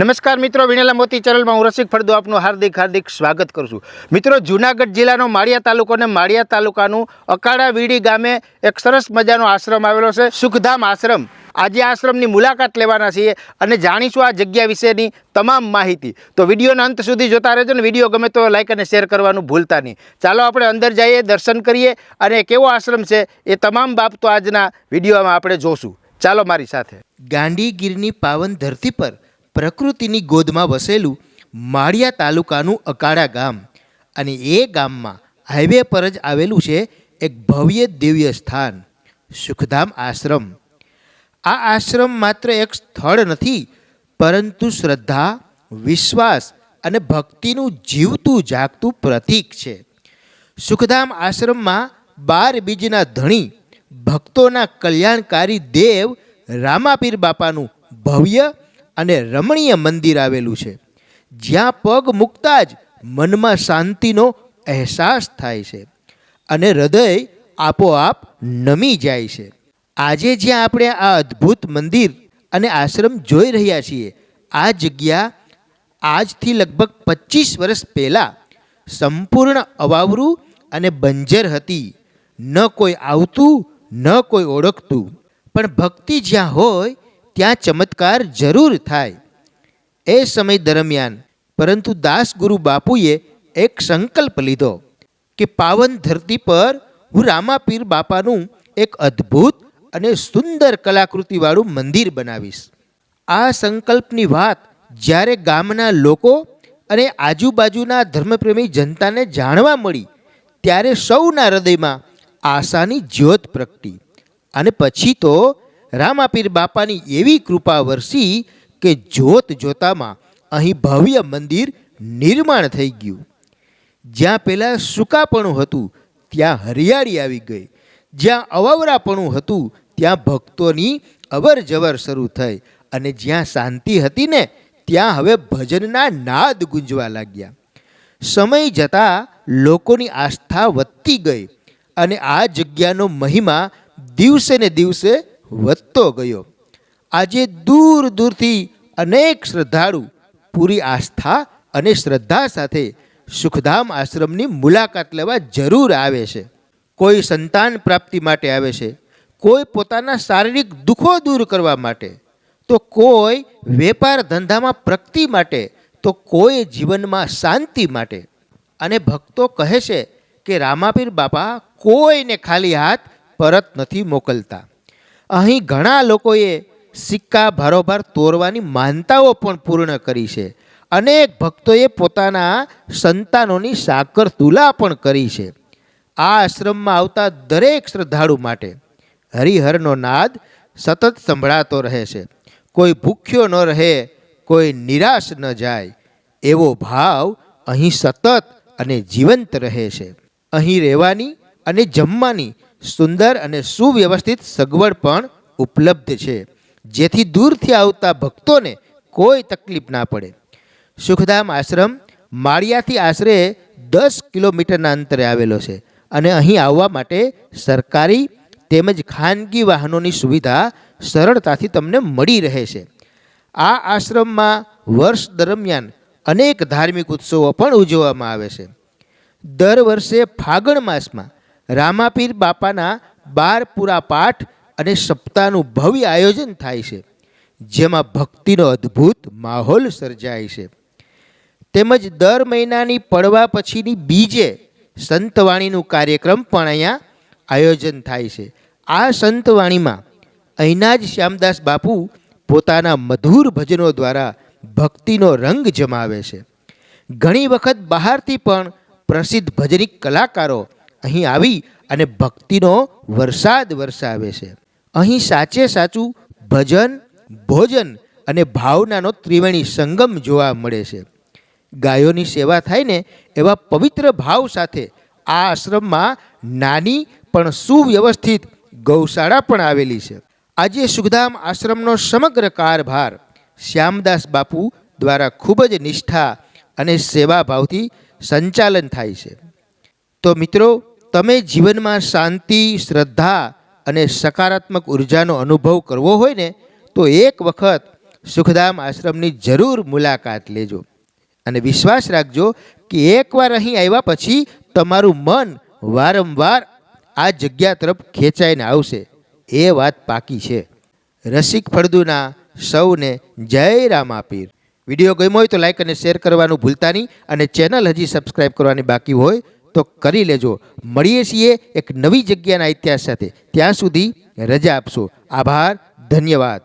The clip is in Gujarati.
નમસ્કાર મિત્રો વિણેલા મોતી ચેનલમાં હું રસિક ફળદુ આપનું હાર્દિક હાર્દિક સ્વાગત કરું છું. મિત્રો, જૂનાગઢ જિલ્લાનો માળિયા તાલુકો અને માળિયા તાલુકાનું અકાળા વીડી ગામે એક સરસ મજાનો આશ્રમ આવેલો છે, સુખધામ આશ્રમ. આજે આશ્રમની મુલાકાત લેવાના છીએ અને જાણીશું આ જગ્યા વિશેની તમામ માહિતી. તો વિડીયોના અંત સુધી જોતા રહેજો ને વીડિયો ગમે તો લાઈક અને શેર કરવાનું ભૂલતા નહીં. ચાલો આપણે અંદર જઈએ, દર્શન કરીએ અને કેવો આશ્રમ છે એ તમામ બાબતો આજના વિડીયોમાં આપણે જોશું. ચાલો મારી સાથે. ગાંધીગીરની પાવન ધરતી પર પ્રકૃતિની ગોદમાં વસેલું માળિયા તાલુકાનું અકાળા ગામ. અને એ ગામમાં હાઈવે પર જ આવેલું છે એક ભવ્ય દિવ્ય સ્થાન, સુખધામ આશ્રમ. આ આશ્રમ માત્ર એક સ્થળ નથી, પરંતુ શ્રદ્ધા, વિશ્વાસ અને ભક્તિનું જીવતું જાગતું પ્રતીક છે. સુખધામ આશ્રમમાં બાર બીજના ધણી, ભક્તોના કલ્યાણકારી દેવ રામાપીર બાપાનું ભવ્ય અને રમણીય મંદિર આવેલું છે. જ્યાં પગ મૂકતા જ મનમાં શાંતિનો અહેસાસ થાય છે અને હૃદય આપોઆપ નમી જાય છે. આજે જ્યાં આપણે આ અદ્ભુત મંદિર અને આશ્રમ જોઈ રહ્યા છીએ, આ જગ્યા આજથી લગભગ પચીસ વર્ષ પહેલાં સંપૂર્ણ અવાવરું અને બંજર હતી. ન કોઈ આવતું, ન કોઈ ઓળખતું. પણ ભક્તિ જ્યાં હોય ત્યાં ચમત્કાર જરૂર થાય. એ સમય દરમિયાન, પરંતુ દાસગુરુ બાપુએ એક સંકલ્પ લીધો કે પાવન ધરતી પર હું રામાપીર બાપાનું એક અદ્ભુત અને સુંદર કલાકૃતિવાળું મંદિર બનાવીશ. આ સંકલ્પની વાત જ્યારે ગામના લોકો અને આજુબાજુના ધર્મપ્રેમી જનતાને જાણવા મળી, ત્યારે સૌના હૃદયમાં આશાની જ્યોત પ્રગટી અને પછી તો રામાપીર બાપાની એવી કૃપા વરસી કે જોત જોતામાં અહીં ભવ્ય મંદિર નિર્માણ થઈ ગયું. જ્યાં પહેલાં સુકાપણું હતું, ત્યાં હરિયાળી આવી ગઈ. જ્યાં અવાવરાપણું હતું, ત્યાં ભક્તોની અવર જવર શરૂ થઈ અને જ્યાં શાંતિ હતી ને, ત્યાં હવે ભજનના નાદ ગુંજવા લાગ્યા. સમય જતાં લોકોની આસ્થા વધતી ગઈ અને આ જગ્યાનો મહિમા દિવસે ને દિવસે વધતો ગયો. આજે દૂર દૂરથી અનેક શ્રદ્ધાળુ પૂરી આસ્થા અને શ્રદ્ધા સાથે સુખધામ આશ્રમની મુલાકાત લેવા જરૂર આવે છે. કોઈ સંતાન પ્રાપ્તિ માટે આવે છે, કોઈ પોતાના શારીરિક દુઃખો દૂર કરવા માટે, તો કોઈ વેપાર ધંધામાં પ્રગતિ માટે, તો કોઈ જીવનમાં શાંતિ માટે. અને ભક્તો કહે છે કે રામાપીર બાપા કોઈને ખાલી હાથ પરત નથી મોકલતા. અહીં ઘણા લોકોએ સિક્કા ભારોભાર તોરવાની માનતાઓ પણ પૂર્ણ કરી છે. અનેક ભક્તોએ પોતાના સંતાનોની સાકર તુલા પણ કરી છે. આ આશ્રમમાં આવતા દરેક શ્રદ્ધાળુ માટે હરિહરનો નાદ સતત સંભળાતો રહે છે. કોઈ ભૂખ્યો ન રહે, કોઈ નિરાશ ન જાય, એવો ભાવ અહીં સતત અને જીવંત રહે છે. અહીં રહેવાની અને જમવાની સુંદર અને સુવ્યવસ્થિત સગવડ પણ ઉપલબ્ધ છે, જેથી દૂરથી આવતા ભક્તોને કોઈ તકલીફ ના પડે. સુખધામ આશ્રમ માળિયાથી આશરે દસ કિલોમીટરના અંતરે આવેલો છે અને અહીં આવવા માટે સરકારી તેમજ ખાનગી વાહનોની સુવિધા સરળતાથી તમને મળી રહે છે. આ આશ્રમમાં વર્ષ દરમિયાન અનેક ધાર્મિક ઉત્સવો પણ ઉજવવામાં આવે છે. દર વર્ષે ફાગણ માસમાં રામાપીર બાપાના બાર પૂરા પાઠ અને સપ્તાહનું ભવ્ય આયોજન થાય છે, જેમાં ભક્તિનો અદ્ભુત માહોલ સર્જાય છે. તેમજ દર મહિનાની પડવા પછીની બીજે સંતવાણીનું કાર્યક્રમ પણ અહીંયા આયોજન થાય છે. આ સંતવાણીમાં અહીંના જ શ્યામદાસ બાપુ પોતાના મધુર ભજનો દ્વારા ભક્તિનો રંગ જમાવે છે. ઘણી વખત બહારથી પણ પ્રસિદ્ધ ભજનિક કલાકારો અહીં આવી અને ભક્તિનો વરસાદ વરસાવે છે. અહીં સાચે સાચું ભજન, ભોજન અને ભાવનાનો ત્રિવેણી સંગમ જોવા મળે છે. ગાયોની સેવા થાય ને એવા પવિત્ર ભાવ સાથે આ આશ્રમમાં નાની પણ સુવ્યવસ્થિત ગૌશાળા પણ આવેલી છે. આજે સુખધામ આશ્રમનો સમગ્ર કારભાર શ્યામદાસ બાપુ દ્વારા ખૂબ જ નિષ્ઠા અને સેવાભાવથી સંચાલન થાય છે. તો મિત્રો તમે જીવનમાં શાંતિ, શ્રદ્ધા અને સકારાત્મક ઉર્જાનો અનુભવ કરવો હોય ને, તો એક વખત સુખધામ આશ્રમની જરૂર મુલાકાત લેજો. અને વિશ્વાસ રાખજો કે એકવાર અહીં આવ્યા પછી તમારું મન વારંવાર આ જગ્યા તરફ ખેંચાઈને આવશે. એ વાત પાકી છે. રસિક ફળદુના સૌને જય રામાપીર. વીડિયો ગમ્યો હોય તો લાઈક અને શેર કરવાનું ભૂલતા નહીં અને ચેનલ હજી સબસ્ક્રાઈબ કરવાની બાકી હોય તો કરી લેજો. મળીએ છીએ એક નવી જગ્યાના ઇતિહાસ સાથે. ત્યાં સુધી રજા આપશો. આભાર. ધન્યવાદ.